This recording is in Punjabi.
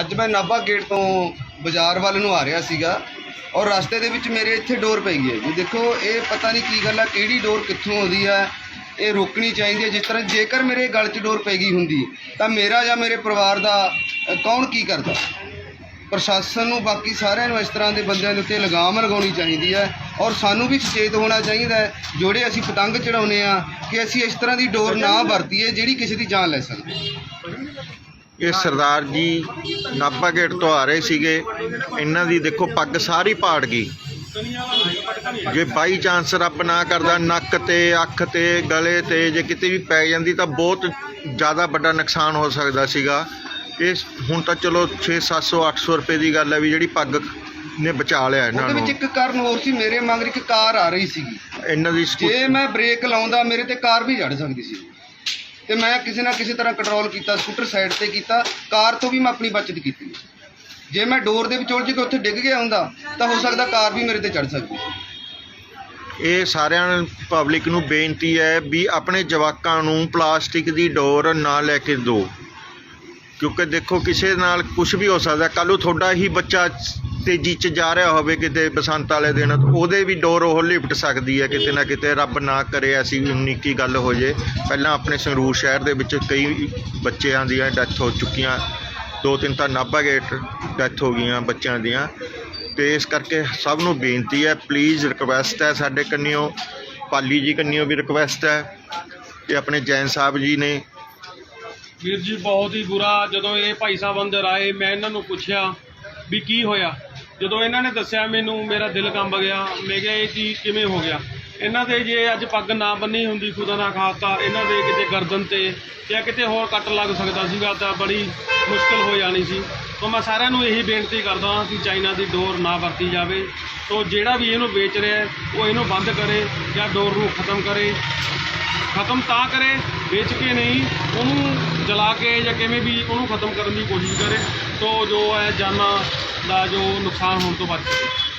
ਅੱਜ ਮੈਂ ਨਾਭਾ ਗੇਟ ਤੋਂ ਬਾਜ਼ਾਰ ਵੱਲ ਨੂੰ ਆ ਰਿਹਾ ਸੀਗਾ ਔਰ ਰਸਤੇ ਦੇ ਵਿੱਚ ਮੇਰੇ ਇੱਥੇ ਡੋਰ ਪਈ ਹੈ ਜੀ। ਦੇਖੋ ਇਹ ਪਤਾ ਨਹੀਂ ਕੀ ਗੱਲ ਆ ਕਿਹੜੀ ਡੋਰ ਕਿੱਥੋਂ ਆਉਂਦੀ ਹੈ ਇਹ ਰੋਕਣੀ ਚਾਹੀਦੀ ਹੈ ਜਿਸ ਤਰ੍ਹਾਂ ਜੇਕਰ ਮੇਰੇ ਗਲ 'ਚ ਡੋਰ ਪੈ ਗਈ ਹੁੰਦੀ ਤਾਂ ਮੇਰਾ ਜਾਂ ਮੇਰੇ ਪਰਿਵਾਰ ਦਾ ਅ, ਕੌਣ ਕੀ ਕਰਦਾ? ਪ੍ਰਸ਼ਾਸਨ ਨੂੰ ਬਾਕੀ ਸਾਰਿਆਂ ਨੂੰ ਇਸ ਤਰ੍ਹਾਂ ਦੇ ਬੰਦਿਆਂ ਦੇ ਉੱਤੇ ਲਗਾਮ ਲਗਾਉਣੀ ਚਾਹੀਦੀ ਹੈ ਔਰ ਸਾਨੂੰ ਵੀ ਸੁਚੇਤ ਹੋਣਾ ਚਾਹੀਦਾ ਹੈ ਜਿਹੜੇ ਅਸੀਂ ਪਤੰਗ ਚੜਾਉਨੇ ਆ ਕਿ ਅਸੀਂ ਇਸ ਤਰ੍ਹਾਂ ਦੀ ਡੋਰ ਨਾ ਵਰਤੀਏ ਜਿਹੜੀ ਕਿਸੇ ਦੀ ਜਾਨ ਲੈ ਸਕਦੀ। ਇਹ ਸਰਦਾਰ ਜੀ ਨਾਭਾ ਗੇਟ ਤੋਂ ਆ ਰਹੇ ਸੀਗੇ। ਇਹਨਾਂ ਦੀ ਦੇਖੋ ਪੱਗ ਸਾਰੀ ਪਾੜ ਗਈ। ਜੇ ਬਾਈ ਚਾਂਸ ਰੱਬ ਨਾ ਕਰਦਾ ਨੱਕ ਤੇ ਅੱਖ ਤੇ ਗਲੇ ਤੇ ਜੇ ਕਿਤੇ ਵੀ ਪੈ ਜਾਂਦੀ ਤਾਂ ਬਹੁਤ ਜ਼ਿਆਦਾ ਵੱਡਾ ਨੁਕਸਾਨ ਹੋ ਸਕਦਾ ਸੀਗਾ। ਇਹ ਹੁਣ ਤਾਂ ਚਲੋ 6 700 800 ਰੁਪਏ ਦੀ ਗੱਲ ਹੈ ਵੀ ਜਿਹੜੀ ਪੱਗ ਨੇ ਬਚਾ ਲਿਆ ਇਹਨਾਂ ਉਹਦੇ ਨੂੰ। ਵਿੱਚ ਇੱਕ ਕਾਰਨ ਹੋਰ ਸੀ ਮੇਰੇ ਮਗਰ ਇੱਕ ਕਾਰ ਆ ਰਹੀ ਸੀਗੀ। ਇਹਨਾਂ ਦੀ ਜੇ ਮੈਂ ਬ੍ਰੇਕ ਲਾਉਂਦਾ ਮੇਰੇ ਤੇ ਕਾਰ ਵੀ ਚੜ ਸਕਦੀ ਸੀ। ਤੇ ਮੈਂ ਕਿਸੇ ਨਾ ਕਿਸੇ ਤਰ੍ਹਾਂ ਕੰਟਰੋਲ ਕੀਤਾ ਸਕੂਟਰ ਸਾਈਡ ਤੇ ਕੀਤਾ, ਕਾਰ ਤੋਂ ਵੀ ਮੈਂ ਆਪਣੀ ਬਚਤ ਕੀਤੀ। ਜੇ ਮੈਂ ਡੋਰ ਦੇ ਵਿੱਚ ਉਲਝ ਕੇ ਉੱਥੇ ਡਿੱਗ ਗਿਆ ਹੁੰਦਾ, ਤਾਂ ਹੋ ਸਕਦਾ ਕਾਰ ਵੀ ਮੇਰੇ ਤੇ ਚੜ ਸਕਦੀ। ਇਹ ਸਾਰਿਆਂ ਪਬਲਿਕ ਨੂੰ ਬੇਨਤੀ ਹੈ ਵੀ ਆਪਣੇ ਜਵਾਕਾਂ ਨੂੰ ਪਲਾਸਟਿਕ ਦੀ ਡੋਰ ਨਾ ਲੈ ਕੇ ਦਿਓ। ਕਿਉਂਕਿ ਦੇਖੋ, ਕਿਸੇ ਨਾਲ ਕੁਝ ਵੀ ਹੋ ਸਕਦਾ, ਕੱਲ੍ਹ ਨੂੰ ਤੁਹਾਡਾ ਹੀ ਬੱਚਾ ਤੇਜ਼ੀ 'ਚ ਜਾ ਰਿਹਾ ਹੋਵੇ ਕਿਤੇ ਬਸੰਤ ਵਾਲੇ ਦਿਨ, ਉਹਦੇ ਵੀ ਡੋਰ ਉਹ ਲਿਪਟ ਸਕਦੀ ਹੈ ਕਿਤੇ ਨਾ ਕਿਤੇ, ਰੱਬ ਨਾ ਕਰੇ ਐਸੀ ਨਿੱਕੀ ਗੱਲ ਹੋ ਜੇ। ਪਹਿਲਾਂ ਆਪਣੇ ਸੰਗਰੂਰ ਸ਼ਹਿਰ ਦੇ ਵਿੱਚ ਕਈ ਬੱਚਿਆਂ ਦੀਆਂ ਡੈਥ ਹੋ ਚੁੱਕੀਆਂ, ਦੋ ਤਿੰਨ ਤਾਂ ਨਾਭਾ ਗੇਟ ਡੈਥ ਹੋ ਗਈਆਂ ਬੱਚਿਆਂ ਦੀਆਂ। ਤੇ ਇਸ ਕਰਕੇ ਸਭ ਨੂੰ ਬੇਨਤੀ ਹੈ ਪਲੀਜ਼ ਰਿਕਵੈਸਟ ਹੈ ਸਾਡੇ ਕੰਨਿਓ, ਪਾਲੀ ਜੀ ਕੰਨਿਓ ਵੀ ਰਿਕਵੈਸਟ ਹੈ, ਤੇ ਆਪਣੇ ਜੈਨ ਸਾਹਿਬ ਜੀ ਨੇ। ਵੀਰ ਜੀ, ਬਹੁਤ ਹੀ ਬੁਰਾ ਜਦੋਂ ਇਹ ਭਾਈ ਸਾਹਿਬ ਅੰਦਰ ਆਏ ਮੈਂ ਇਹਨਾਂ ਨੂੰ ਪੁੱਛਿਆ ਵੀ ਕੀ ਹੋਇਆ? ਜਦੋਂ ਇਹਨਾਂ ਨੇ ਦੱਸਿਆ ਮੈਨੂੰ, ਮੇਰਾ ਦਿਲ ਕੰਬ ਗਿਆ। ਮੈਂ ਕਿਹਾ, ਇਹ ਕੀ ਕਿਵੇਂ ਹੋ ਗਿਆ? ਇਹਨਾਂ ਦੇ ਜੇ ਅੱਜ ਪੱਗ ਨਾ ਬੰਨੀ ਹੁੰਦੀ ਖੁਦਾ ਨਾ ਖਾਸਤਾ, ਇਹਨਾਂ ਦੇ ਕਿਤੇ ਗਰਦਨ ਤੇ ਜਾਂ ਕਿਤੇ ਹੋਰ ਕੱਟ ਲੱਗ ਸਕਦਾ ਸੀਗਾ ਤਾਂ ਬੜੀ ਮੁਸ਼ਕਲ ਹੋ ਜਾਣੀ ਸੀ। ਤਾਂ ਮੈਂ ਸਾਰਿਆਂ ਨੂੰ ਇਹੀ ਬੇਨਤੀ ਕਰਦਾ ਹਾਂ ਕਿ ਚਾਈਨਾ ਦੀ ਡੋਰ ਨਾ ਵਰਤੀ ਜਾਵੇ। ਤੋਂ ਜਿਹੜਾ ਵੀ ਇਹਨੂੰ ਵੇਚ ਰਿਹਾ ਉਹ ਇਹਨੂੰ ਬੰਦ ਕਰੇ ਜਾਂ ਡੋਰ ਨੂੰ ਖਤਮ ਕਰੇ। ਖਤਮ ਤਾਂ ਕਰੇ, ਵੇਚ ਕੇ ਨਹੀਂ, ਉਹਨੂੰ ਜਲਾ ਕੇ ਜਾਂ ਕਿਵੇਂ ਵੀ ਉਹਨੂੰ ਖਤਮ ਕਰਨ ਦੀ ਕੋਸ਼ਿਸ਼ ਕਰੇ। ਤੋ ਜੋ ਹੈ, ਜਾਨਾਂ ਦਾ ਜੋ ਨੁਕਸਾਨ ਹੋਣ ਤੋਂ ਬਚ ਸਕੇ।